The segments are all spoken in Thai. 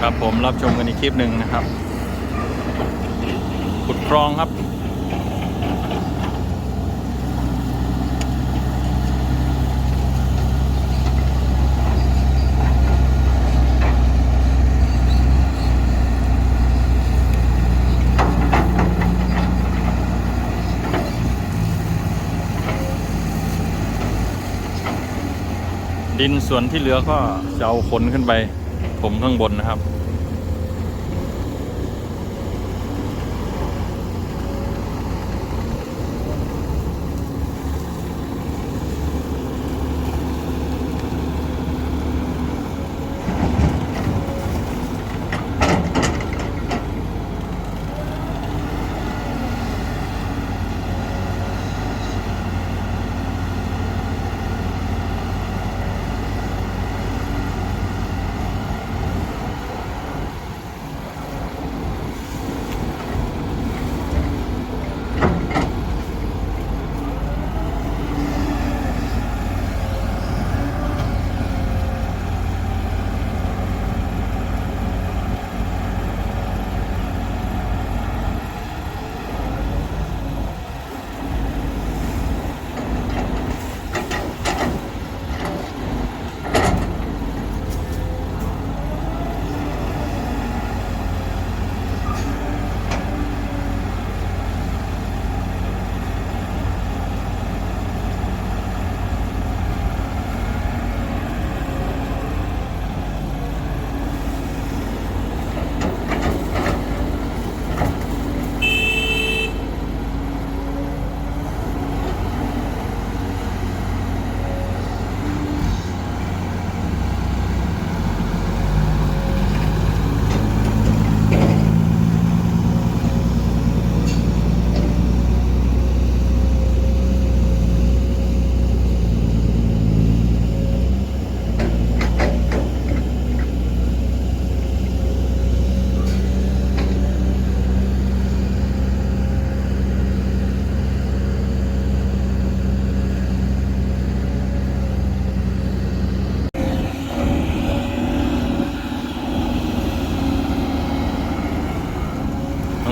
ครับผมรับชมกันอีกคลิปหนึ่งนะครับขุดคลองครับ ดินส่วนที่เหลือก็จะเอาขนขึ้นไป ผมข้างบนนะครับ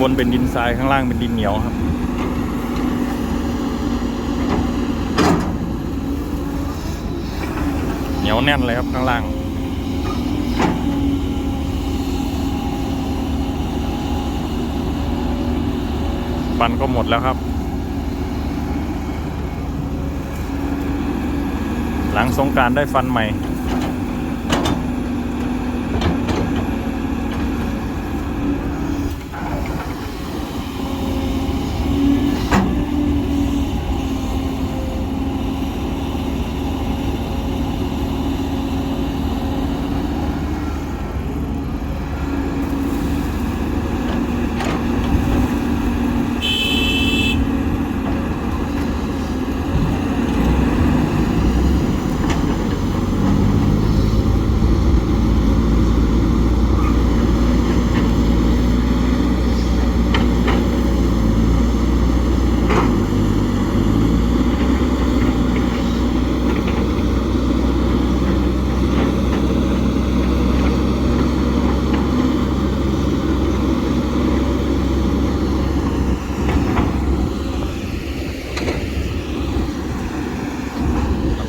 บนเป็นดินทรายข้างล่างเป็นดินเหนียวครับ เหนียวแน่นเลยครับข้างล่างฟันก็หมดแล้วครับ หลังสงการได้ฟันใหม่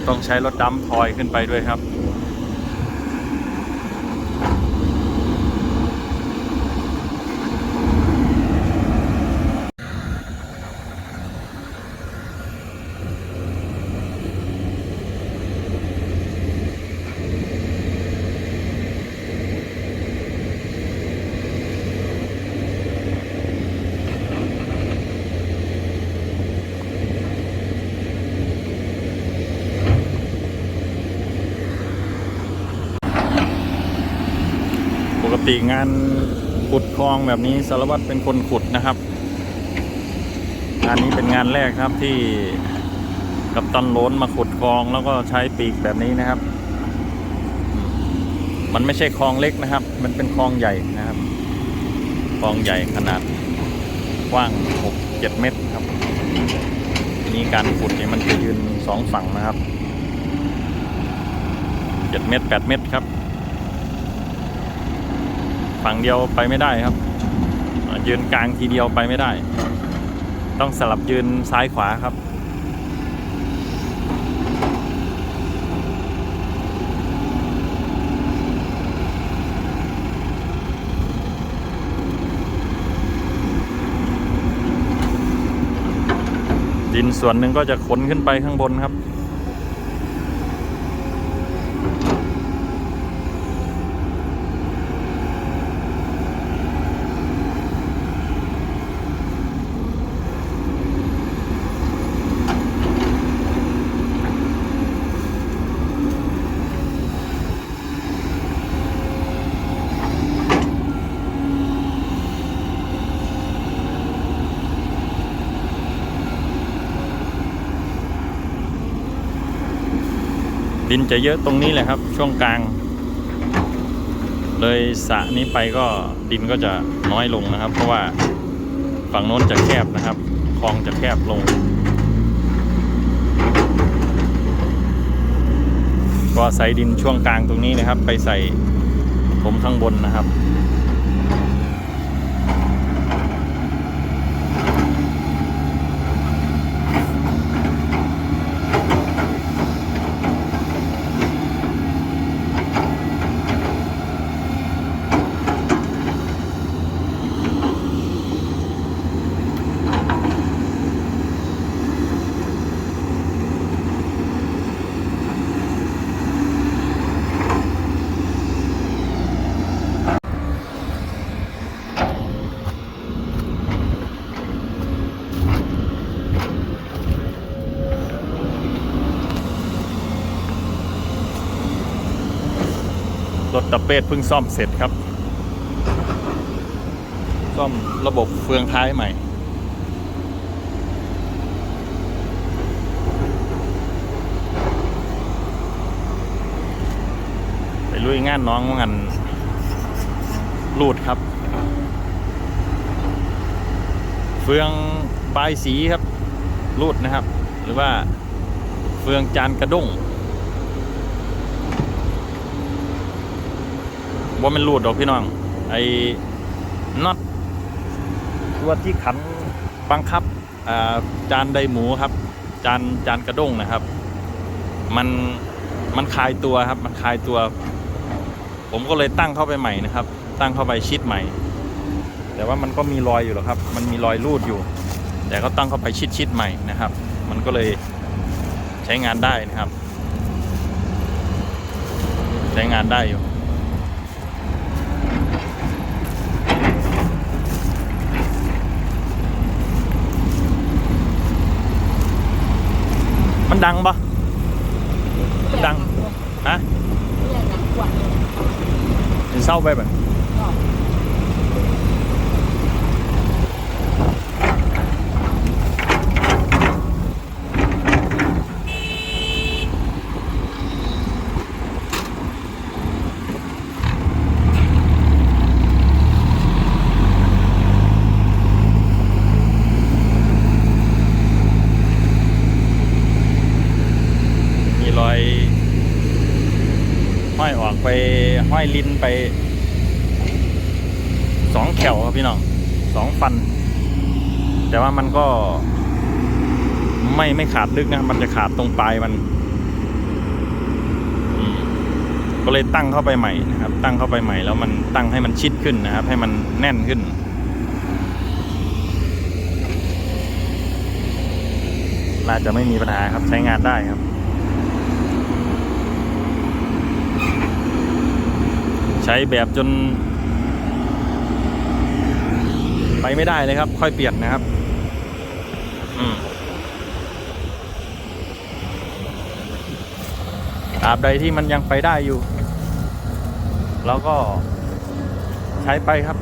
ต้องใช้รถดัมพลอยขึ้นไปด้วยครับ ติงานขุดคลองแบบนี้สารวัตรเป็นคนขุดนะครับ งานนี้เป็นงานแรกครับที่กับตันล้นมาขุดคลองแล้วก็ใช้ปีกแบบนี้นะครับ มันไม่ใช่คลองเล็กนะครับ มันเป็นคลองใหญ่นะครับ คลองใหญ่ขนาดกว้าง 6 7 เมตรครับทีนี้การขุดนี่มันจะยืนสองฝั่งนะครับ 7 เมตร 8 เมตรครับ ฝั่งเดียวไปไม่ได้ครับ ยืนกลางทีเดียวไปไม่ได้ ต้องสลับยืนซ้ายขวาครับดินส่วนหนึ่งก็จะขนขึ้นไปข้างบนครับ ดินจะเยอะตรงนี้แหละครับ ช่วงกลาง เลยสระนี้ไปก็ดินก็จะน้อยลงนะครับ เพราะว่าฝั่งโน้นจะแคบนะครับคลองจะแคบลง ก็ใส่ดินช่วงกลางตรงนี้นะครับ ไปใส่ผมข้างบนนะครับ ตะเปดเพิ่งซ่อมเสร็จครับ ซ่อมระบบเฟืองท้ายใหม่ ไปลุยงานน้องงานรูดครับ เฟืองปลายสีครับรูดนะครับ หรือว่าเฟืองจานกระด้ง ว่ามันรูดดอกพี่น้อง ไอ้น็อตตัวที่ขันบังคับจานไดหมูครับ จานจานกระด้งนะครับ มันมันคลายตัวครับ มันคลายตัว ผมก็เลยตั้งเข้าไปใหม่นะครับ ตั้งเข้าไปชิดใหม่ แต่ว่ามันก็มีรอยอยู่หรอกครับ มันมีรอยรูดอยู่ แต่ก็ตั้งเข้าไปชิดชิดใหม่นะครับ มันก็เลยใช้งานได้นะครับ ใช้งานได้อยู่ มันดังปะดังฮะไม่ใหญ่หนักกว่ามันเศร้าไปแบบ ก็ มีรอย ห้อยออกไป ห้อยลิ้นไปสองแถวครับพี่น้องสองฟัน แต่ว่ามันก็ ไม่ไม่ขาดลึกนะ มันจะขาดตรงปลายมัน ก็เลยตั้งเข้าไปใหม่นะครับ ตั้งเข้าไปใหม่แล้วมันตั้งให้มันชิดขึ้นนะครับ ให้มันแน่นขึ้นน่าจะไม่มีปัญหาครับใช้งานได้ครับ ช้แบบจน ไปไม่ได้เลยครับ ค่อยเปลี่ยนนะครับอืมตราบใดที่มันยังไปได้อยู่เราก็ใช้ไปครับ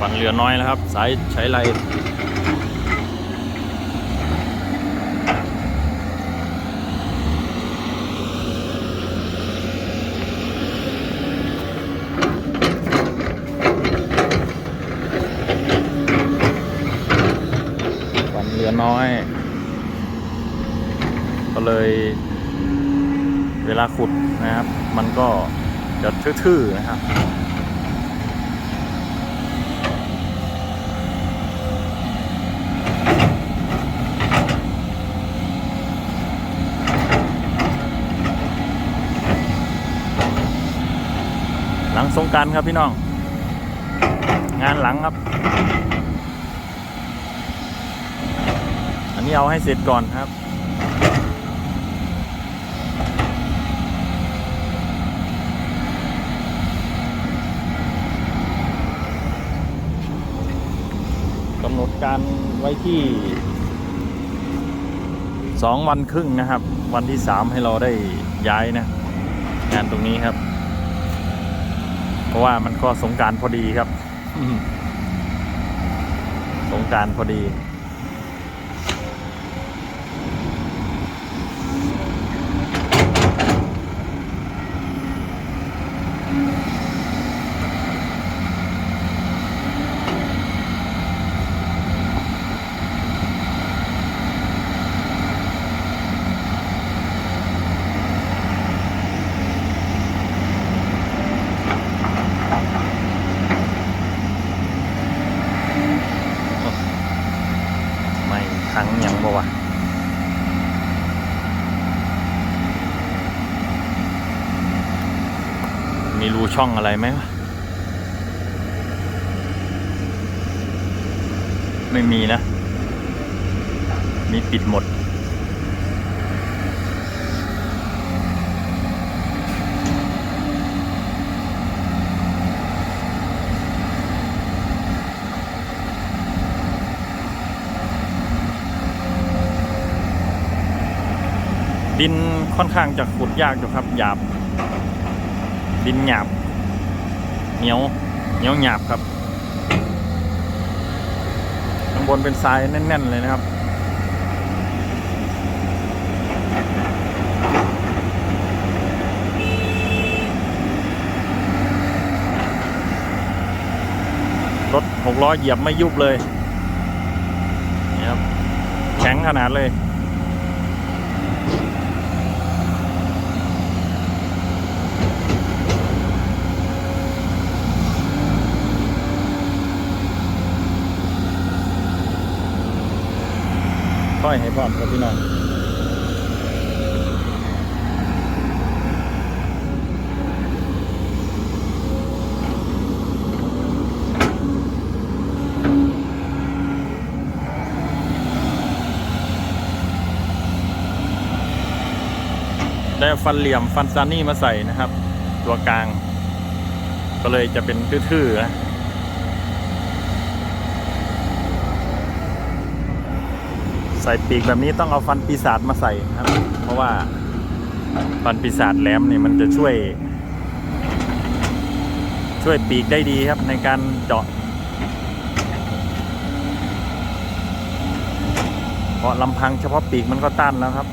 ฝันเหลือน้อยแล้วครับ สายใช้ไรฝั น้อย ก็เลยเวลาขุดนะครับ มันก็จะทื่อๆนะครับหลังสงการครับพี่น้อง งานหลังครับ อั นี้เอาให้เสร็จก่อนครับ กำหนดการไว้ที่สองวันครึ่งนะครับ วันที่สามให้เราได้ย้ายนะ งานตรงนี้ครับ เพราะว่ามันก็สงการพอดีครับสงการพอดี ไม่ทั้งยังบ่วะมีรู ช่องอะไรไหมวะไม่มีนะ มีปิดหมด ดินค่อนข้างจะขุดยากอยู่ครับหยาบ ดินหยาบ เหนียวเหนียวหยาบครับข้างบนเป็นทรายแน่น ๆ เลยนะครับรถหกล้อเหยียบไม่ยุบเลยนี่ครับแข็งขนาดเลย ค่อยให้พร้อมครับพี่น้องได้ฟันเหลี่ยมฟันซานี่มาใส่นะครับ ตัวกลาง ก็เลยจะเป็นทื่อๆนะ ส่ปีกแบบนี้ต้องเอาฟันปีศาจมาใส่ครับ เพราะว่าฟันปีศาจแหลมเนี่ยมันจะช่วย ช่วยปีกได้ดีครับในการเจาะเพราะลำพังเฉพาะปีกมันก็ต้านแล้วครับ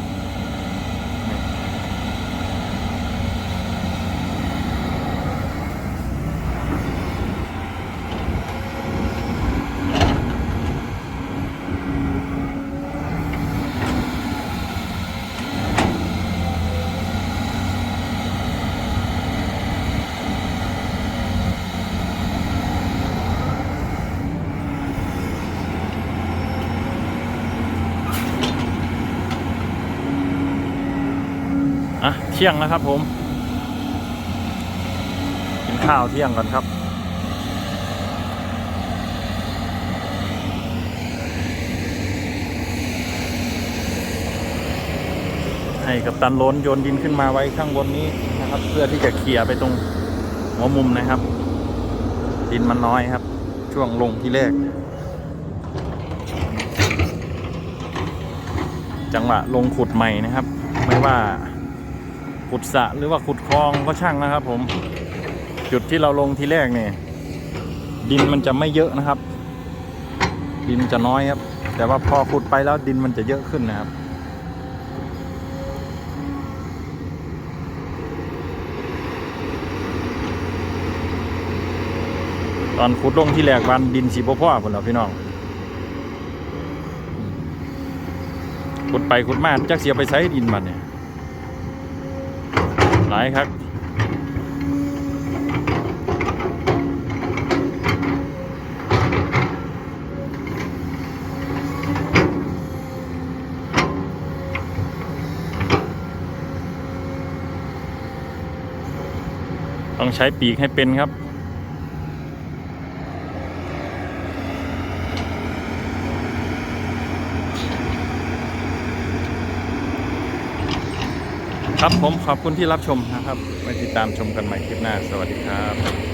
เที่ยงแล้วครับผม กินข้าวเที่ยงก่อนครับ ให้กับตันล้นโยนดินขึ้นมาไว้ข้างบนนี้นะครับ เพื่อที่จะเคลียร์ไปตรงหัวมุมนะครับ ดินมันน้อยครับ ช่วงลงที่แรก จังหวะลงขุดใหม่นะครับ ไม่ว่า ขุดสะหรือว่าขุดคลองก็ช่างนะครับ ผมจุดที่เราลงทีแรกเนี่ยดินมันจะไม่เยอะนะครับ ดินจะน้อยครับ แต่ว่าพอขุดไปแล้วดินมันจะเยอะขึ้นนะครับตอนขุดลงที่แรกวันดินสีพ่อพ่อคนเราพี่น้องขุดไปขุดมาจักเสียไปใช้ดินมันเนี่ย ลายครับต้องใช้ปีกให้เป็นครับ ครับผมขอบคุณที่รับชมนะครับไว้ติดตามชมกันใหม่คลิปหน้า สวัสดีครับ